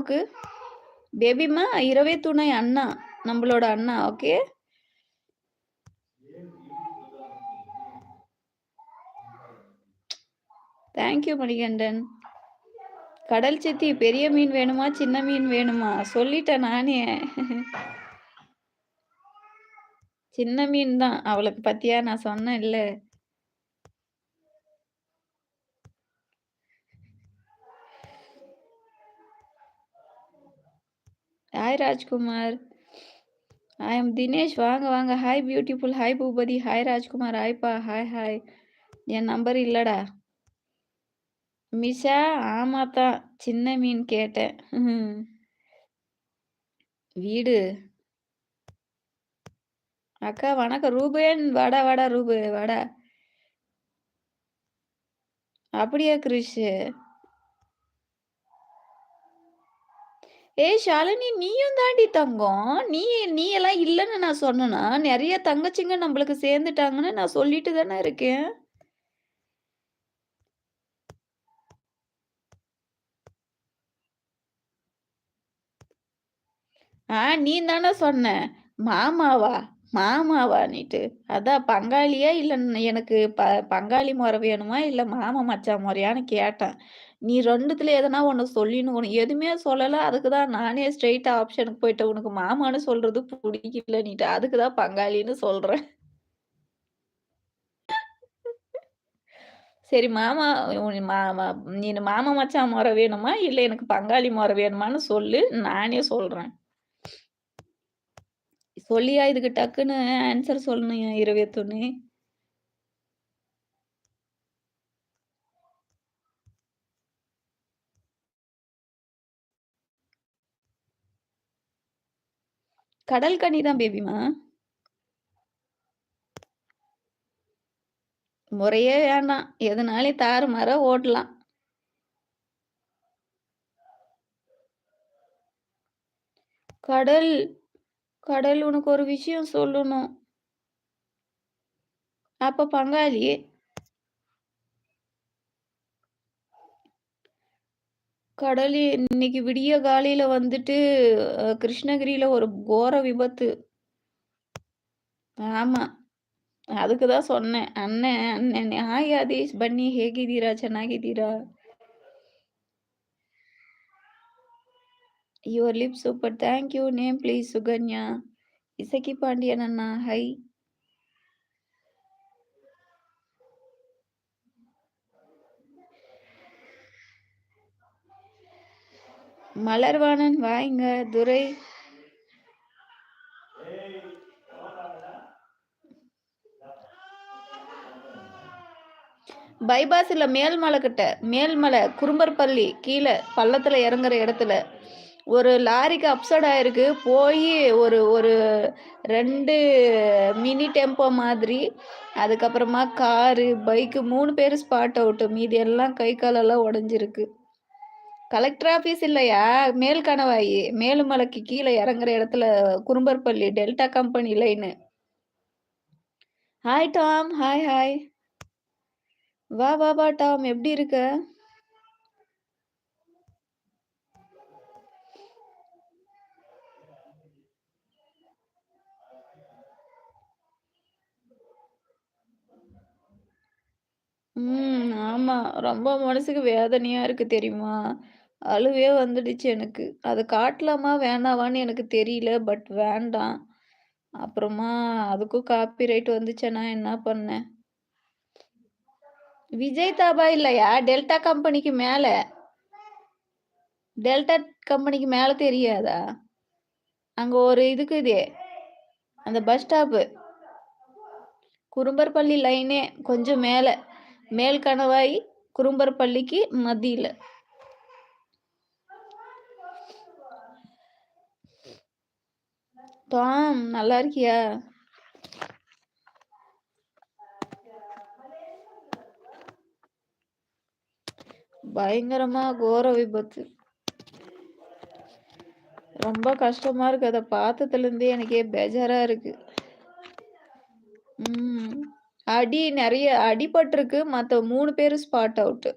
அம்மாவுக்கு பேபிமா இரவே துணை அண்ணா நம்மளோட அண்ணா ஓகே தேங்க்யூ மணிகண்டன். கடல் சித்தி பெரிய மீன் வேணுமா சின்ன மீன் வேணுமா? சொல்லிட்டேன் நானே. சின்ன மீன் தான். அவளுக்கு பத்தியா? நான் சொன்னேன் இல்ல hi Rajkumar I am Dinesh வாங்க வாங்க. Hi beautiful hi Boopathy hi Rajkumar ஹாய்ப்பா hi hi என் நம்பர் இல்லடா. மிஷா ஆமாத்தான் சின்ன மீன் கேட்டேன். வீடு. அக்கா வணக்கம். ரூபேன் வாடா வாடா ரூபு. வாடா. அப்படியா கிருஷ்? ஏய் ஷாலினி நீயும் தாண்டி தங்கம். நீ நீ எல்லாம் இல்லைன்னு நான் சொன்னேன்னா நிறைய தங்கச்சிங்க நம்மளுக்கு சேர்ந்துட்டாங்கன்னு நான் சொல்லிட்டு தானே இருக்கேன். ஆ நீ தானே சொன்ன. மாமாவா? மாமாவானிட்டு அதான் பங்காளியா இல்ல எனக்கு ப பங்காளி முறை வேணுமா? இல்ல மாமா மச்சான் முறையான்னு கேட்டேன். நீ ரெண்டுத்துல எதனா ஒன்னு சொல்லின்னு உனக்கு எதுவுமே சொல்லல. அதுக்குதான் நானே ஸ்ட்ரெயிட்டா ஆப்ஷனுக்கு போயிட்டேன் உனக்கு மாமான்னு சொல்றது பிடிக்கலன்னுட்டு அதுக்குதான் பங்காளின்னு சொல்றேன். சரி மாமா மாமா நீ மாமா மச்சான் முறை வேணுமா? இல்லை எனக்கு பங்காளி முறை வேணுமான்னு சொல்லு. நானே சொல்றேன். சொல்லியா இதுக்கு டக்குன்னு ஆன்சர் சொல்லணும் இரவேத்தொன்னு கடல் கனி தான் பேபிமா முறையே வேண்டாம். எதுனாலே தாறு மாற ஓடலாம் கடல் கடல் உனக்கு ஒரு விஷயம் சொல்லணும் அப்ப பங்காளி கடல் இன்னைக்கு விடிய காலையில வந்துட்டு கிருஷ்ணகிரியில ஒரு கோர விபத்து ஆமா அதுக்குதான் சொன்னேன் அண்ணன் ಅಣ್ಣನ್ ಹಾಯ್ ಆದೇಶ್ ಬನ್ನಿ ಹೇಗಿದ್ದೀರಾ ಚೆನ್ನಾಗಿದ್ದೀರಾ your lip super thank you name please Sukanya Isakki Pandiyan Anna hi Malarvanan வாய்ங்க துரை. பைபாஸில் மேல்மலை கிட்ட மேல்மலை குறும்பற்பள்ளி கீழே பள்ளத்தில் இறங்குற இடத்துல ஒரு லாரிக்கு அப்சைட் ஆயிருக்கு. போய் ஒரு ஒரு ரெண்டு மினி டெம்போ மாதிரி அதுக்கப்புறமா காரு பைக்கு மூணு பேர் ஸ்பாட் அவுட்டு மீதி எல்லாம் கை காலெல்லாம் உடஞ்சிருக்கு. கலெக்டர் ஆஃபீஸ் இல்லையா? மேல் கணவாயி மேலுமலைக்கு கீழே இறங்குற இடத்துல Kurumbarpalli delta company line hi Tom hi hi வா வா வா டாம் எப்படி இருக்க? ம். ஆமா. ரொம்ப மனசுக்கு வேதனையா இருக்கு தெரியுமா? அழுவே வந்துடுச்சு எனக்கு. அத காட்டலாமா? வேணாவான்னு எனக்கு தெரியல. பட் வேண்டாம். அப்புறமா அதுக்கும் காப்பி ரைட் நான் என்ன பண்ணேன்? விஜய் தாபா இல்லையா? டெல்டா கம்பெனிக்கு மேல. டெல்டா கம்பெனிக்கு மேல தெரியாதா? அங்க ஒரு இதுக்குதே. அந்த பஸ் ஸ்டாப்பு. குறும்பர்பள்ளி லைனே கொஞ்சம் மேல. மேல் கணவாய் குறும்பர் பள்ளிக்கு மத்தியில டாம் நல்லா இருக்கியா? பயங்கரமா கோர விபத்து. ரொம்ப கஷ்டமா இருக்கு. அதை பார்த்ததுல இருந்தே எனக்கே பேஜாரா இருக்கு. உம் அடி நிறைய அடிபட்டிருக்கு. மற்ற மூணு பேர் ஸ்பாட் அவுட்டு